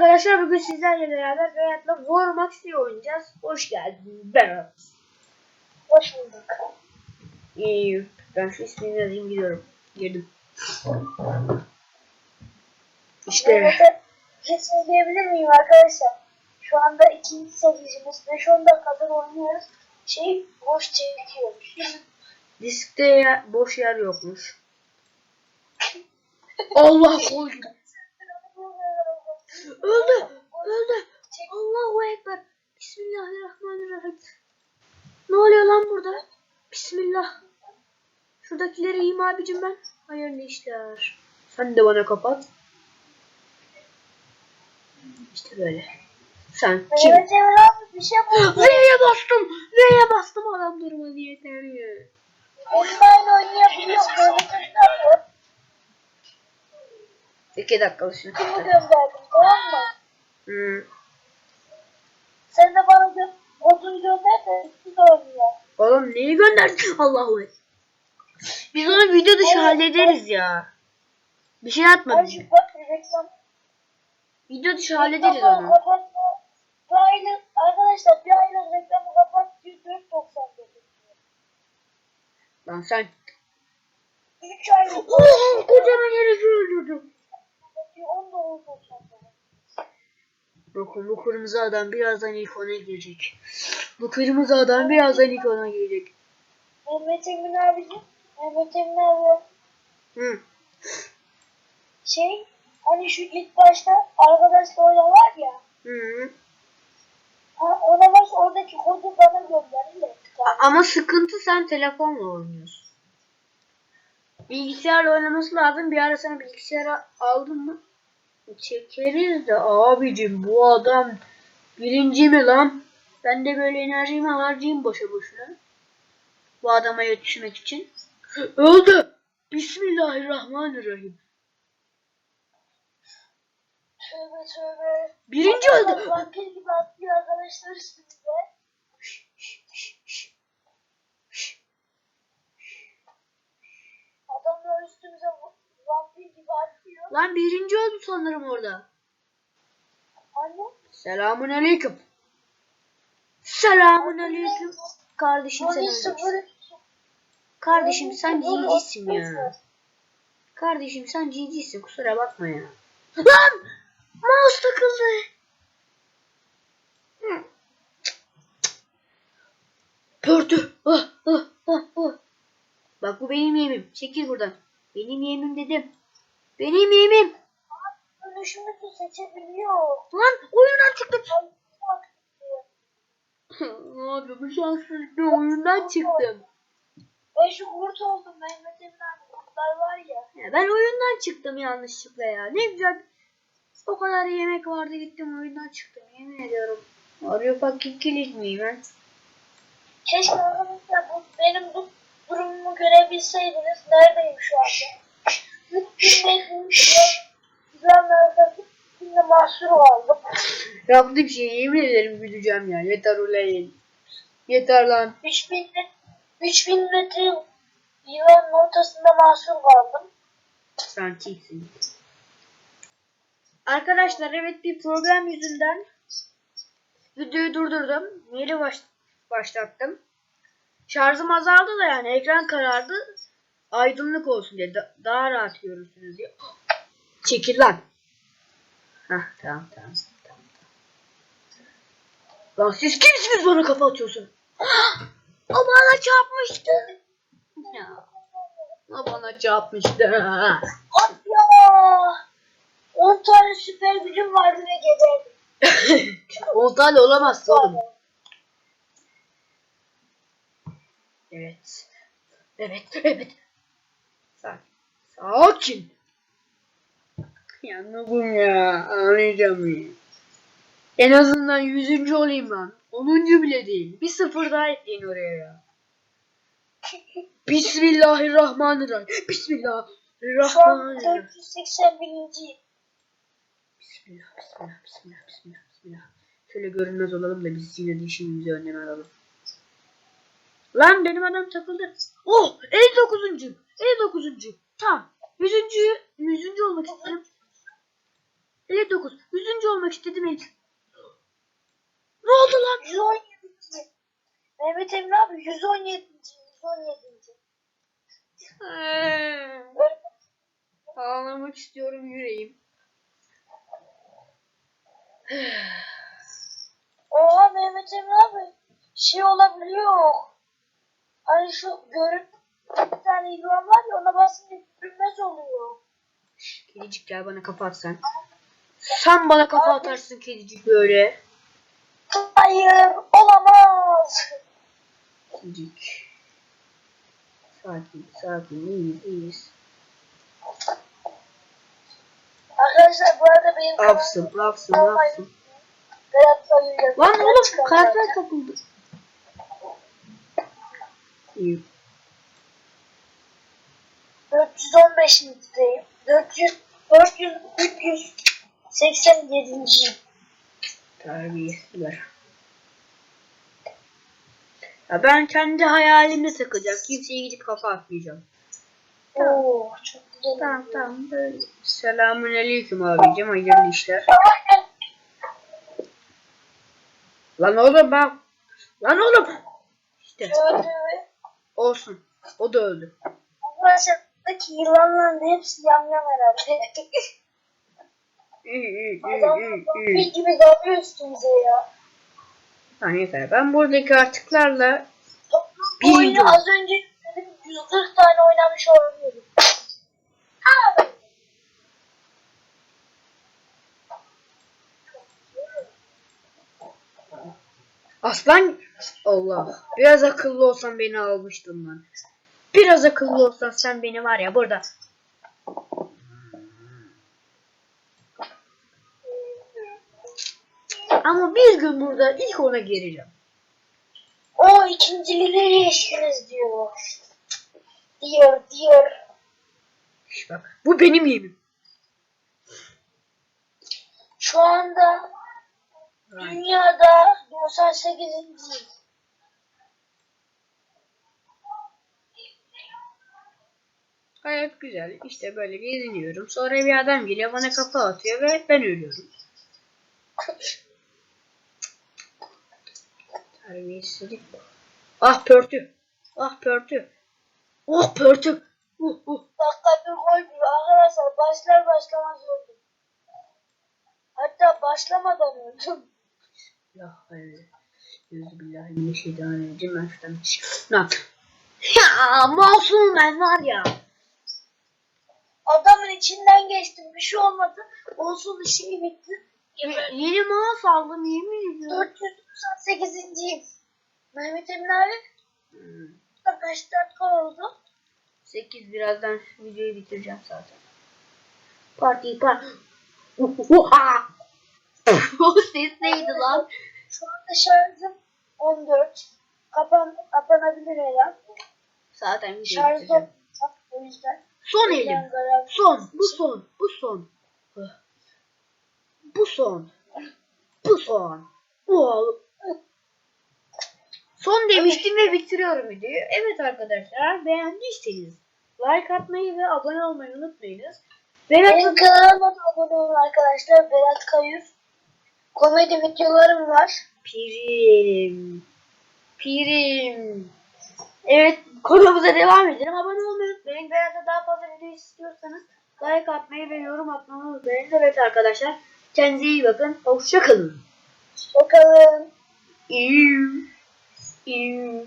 arkadaşlar bugün sizlerle beraber Berat'la War Max'i oynayacağız. Hoş geldin Berat. Hoş bulduk. İyi. Ben şu ismini yazayım gidiyorum. Girdim. İşte şey söyleyebilir miyim arkadaşlar? Şu anda ikinci seyircimiz 5-10 dakikadır oynuyoruz. Şey boş çekiyormuş. diskte boş yer yokmuş. Allah koy. Öldü. Öldü. Allahu Ekber. Bismillahirrahmanirrahim. Ne oluyor lan burada? Bismillah. Şuradakileri yiyeyim abicim ben. Hayırlı işler. Sen de bana kapat. İşte böyle. Sen kim? Evet abi bir şey. V'ye bastım. V'ye bastım adam durmadı yeter ya. Online oynayabiliyor. Böyle tekrar İki dakika şimdi. Bunu gönderdim tamam mı? Hmm. Sen de bana gö modunu gönder de biz oynayalım. Oğlum neyi gönderdin? Allahu. Biz onu video dışı hallederiz ya. Bir şey atma. Reklam. Video dışı hallederiz onu. kapatma. Bir aylık arkadaşlar bir aylık reklamı kapat 104.99. Lan sen. 3 aylık Bakın bu kırmızı adam birazdan ilk ona girecek. Bu kırmızı adam birazdan ilk ona girecek. Mehmet Emin abicim. Mehmet Emin abi. Hı. Şey hani şu ilk başta arkadaşla oyna var ya. Hı. Ha, ona bas oradaki kodu bana gönder. de. A- Ama sıkıntı sen telefonla oynuyorsun. Bilgisayarla oynaması lazım. Bir ara sana bilgisayara aldın mı? Çekeriz de abicim bu adam birinci mi lan? Ben de böyle enerjimi harcayayım boşa boşuna. Bu adama yetişmek için. Öldü. Bismillahirrahmanirrahim. Tövbe tövbe. Birinci öldü. Vampir gibi atlıyor arkadaşlar üstümüze. Adamlar üstümüze va- vampir gibi atlıyor. Lan birinci öldü sanırım orada. Anne. Selamun aleyküm. Selamun aleyküm. Kardeşim sen sıfır. Kardeşim sen sıfır. ya. Kardeşim sen cincisin kusura bakma ya. Lan! Mouse takıldı. Pörtü. Ah, ah, ah, ah. Bak bu benim yemim. Çekil buradan. Benim yemim dedim. Benim yemim. Dönüşümüzü seçebiliyor. Lan oyundan bak. Abi bu şanssız bir oyundan çıktım. Ben şu kurt oldum Mehmet abi. Kurtlar var ya. Ya ben oyundan çıktım yanlışlıkla ya. Ne güzel. O kadar yemek vardı gittim oyundan çıktım. Yemin ediyorum. Arıyor fucking killing me man. Keşke arkadaşlar bu, benim bu durumumu görebilseydiniz. Neredeyim şu anda? Şimdi mahsur aldım. Yaptığım şeyi yemin ederim güleceğim ya. Yeter ulan. Yeter lan. 3000 met- 3000 metre yılanın ortasında mahsur kaldım. Sen kimsin? Arkadaşlar evet bir problem yüzünden videoyu durdurdum. Yeni baş, başlattım. Şarjım azaldı da yani ekran karardı. Aydınlık olsun diye da- daha rahat görürsünüz diye. Çekil lan. Hah tamam tamam. tamam. Lan siz kimsiniz bana kafa atıyorsun? o bana çarpmıştı. Ya. O bana çarpmıştı. At ya! 10 tane süper gücüm vardı ve geberdim. 10 tane olamaz oğlum. Evet. Evet, evet. Sakin. Sakin. Yandım ya. Ağlayacağım ya. En azından yüzüncü olayım ben. Onuncu bile değil. Bir sıfır daha ekleyin oraya ya. Bismillahirrahmanirrahim. Bismillahirrahmanirrahim. 481. Bismillah, bismillah, bismillah, bismillah, bismillah. Şöyle görünmez olalım da biz yine de işimizi önlem alalım. Lan benim adam takıldı. Oh 59. 59. Tam. 100. 100. olmak istedim. 59. 100. olmak istedim ilk. Ne oldu lan? 117. Mehmet Emin abi 117. 117. Eee, Böyle Ağlamak istiyorum yüreğim. Oha Mehmet Emin abi şey olabiliyor. Hani şu görüp bir tane yılan var ya ona basınca görünmez oluyor. Kedicik gel bana kafa at sen. Sen bana kafa atarsın kedicik böyle. Hayır olamaz. Kedicik. Sakin sakin iyiyiz iyiyiz. Arkadaşlar bu arada benim afsın. Berat Sayı'yla Lan oğlum karakter takıldı. İyi. 415 litreyim. 400 400 387. Terbiyesizler. Ya ben kendi hayalimde takacağım. Kimseye gidip kafa atmayacağım. Oo çok güzel. Tamam tamam böyle. Selamun aleyküm abicim. Hayırlı işler. Lan oğlum ben. Lan oğlum. İşte. Olsun. O da öldü. Bu aşağıdaki yılanların hepsi yamyam herhalde. İyi iyi iyi Adam iyi bir gibi dalıyor üstümüze ya. Tamam yeter. Ben buradaki artıklarla Bu oyunu az önce dedim 140 tane oynamış olabilirim. Aslan Allah. Biraz akıllı olsan beni almıştın lan. Biraz akıllı olsan sen beni var ya burada. Ama bir gün burada ilk ona gireceğim. O ikinciliğine geçtiniz diyor. Diyor diyor. Şş bak bu benim yemin. Şu anda dünyada 98. Gayet güzel. İşte böyle geziniyorum. Sonra bir adam geliyor bana kafa atıyor ve ben ölüyorum. Terbiyesizlik. Ah pörtü. Ah pörtü. Oh pörtü. Uh, uh. dakika bir gol gibi arkadaşlar başlar başlamaz öldüm. Hatta başlamadan öldüm. Yüzbillahimineşşeytanirracim. Ben şuradan bir şey- yaptım? Ya masum ben var ya. Adamın içinden geçtim bir şey olmadı. Olsun işi bitti. Yeni mouse aldım yemin ediyorum. 498. Mehmet Emin abi Hmm. kaç dakika oldu? 8 birazdan şu videoyu bitireceğim zaten. Parti parti. Oha! O ses neydi lan? Şu anda şarjım 14. Kapan, kapanabilir herhalde. Zaten Şarjım o yüzden. Son elim. Son. Bu son. Bu son. Bu son. Bu son. Bu. Son demiştim ve bitiriyorum videoyu. Evet arkadaşlar beğendiyseniz like atmayı ve abone olmayı unutmayınız. Berat Benim kanalıma da abone olun arkadaşlar. Berat Kayır. Komedi videolarım var. Pirim. Pirim. Evet konumuza devam edelim. Abone olmayı unutmayın. Berat'a daha fazla video istiyorsanız like atmayı ve yorum atmayı unutmayın. Evet arkadaşlar kendinize iyi bakın. Hoşçakalın. Bakalım. İyi. İyi.